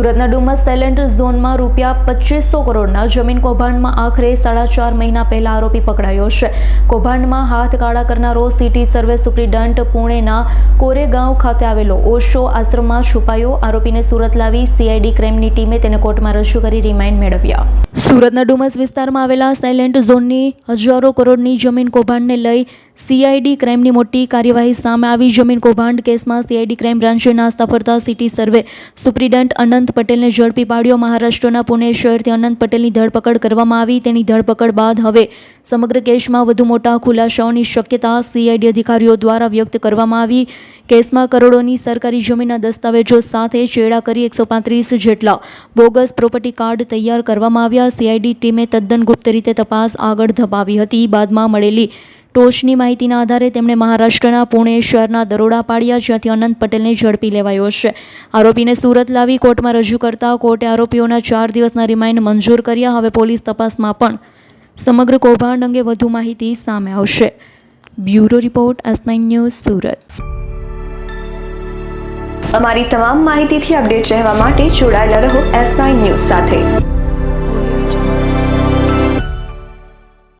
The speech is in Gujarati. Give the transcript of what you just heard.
સુરતના ડુમસ સાયલેન્ટ ઝોનમાં રૂપિયા પચીસો કરોડના જમીન કૌભાંડમાં આખરે સાડા ચાર મહિના પહેલા આરોપી પકડાયો છે. કૌભાંડમાં હાથ કાળા કરનારો સિટી સર્વે સુપ્રિન્ટન્ટ પુણેના કોરેગાંવ ખાતે આવેલો ઓશો આશ્રમમાં છુપાયો. આરોપીને સુરત લાવી સીઆઈડી ક્રાઇમની ટીમે તેને કોર્ટમાં રજૂ કરી રિમાઇન્ડ મેળવ્યા. સુરતના ડુમસ વિસ્તારમાં આવેલા સાયલેન્ટ ઝોનની હજારો કરોડની જમીન કૌભાંડને લઈ સીઆઈડી ક્રાઇમની મોટી કાર્યવાહી સામે આવી. જમીન કૌભાંડ કેસમાં સીઆઈડી ક્રાઇમ બ્રાન્ચે નાસ્તા સિટી સર્વે સુપ્રિન્ટેન્ડન્ટ અનંત પટેલને ઝડપી પાડ્યો. મહારાષ્ટ્રના પુણે શહેરથી અનંત પટેલની ધરપકડ કરવામાં આવી. તેની ધરપકડ બાદ હવે સમગ્ર કેસમાં વધુ મોટા ખુલાસાઓની શક્યતા સીઆઈડી અધિકારીઓ દ્વારા વ્યક્ત કરવામાં આવી. કેસમાં કરોડોની સરકારી જમીનના દસ્તાવેજો સાથે ચેડા કરી એકસો પાંત્રીસ જેટલા બોગસ પ્રોપર્ટી કાર્ડ તૈયાર કરવામાં આવ્યા. સીઆઈડી ટીમે તદ્દન ગુપ્ત રીતે તપાસ આગળ ધપાવી હતી. બાદમાં મળેલી ટોચની માહિતીના આધારે તેમણે મહારાષ્ટ્રના, પુણે શહેરના દરોડા પાડ્યા, જ્યાંથી અનંત પટેલને ઝડપી લેવાયો છે. આરોપીને સુરત લાવી કોર્ટમાં રજૂ કરતા કોર્ટે આરોપીઓના ચાર દિવસના રિમાઇન્ડ મંજૂર કર્યા. હવે પોલીસ તપાસમાં પણ સમગ્ર કૌભાંડ અંગે વધુ માહિતી સામે આવશે. Bureau report, S news, Surat. અમારી તમામ માહિતીથી અપડેટ રહેવા માટે જોડાયેલા રહો એસ ન્યૂઝ સાથે.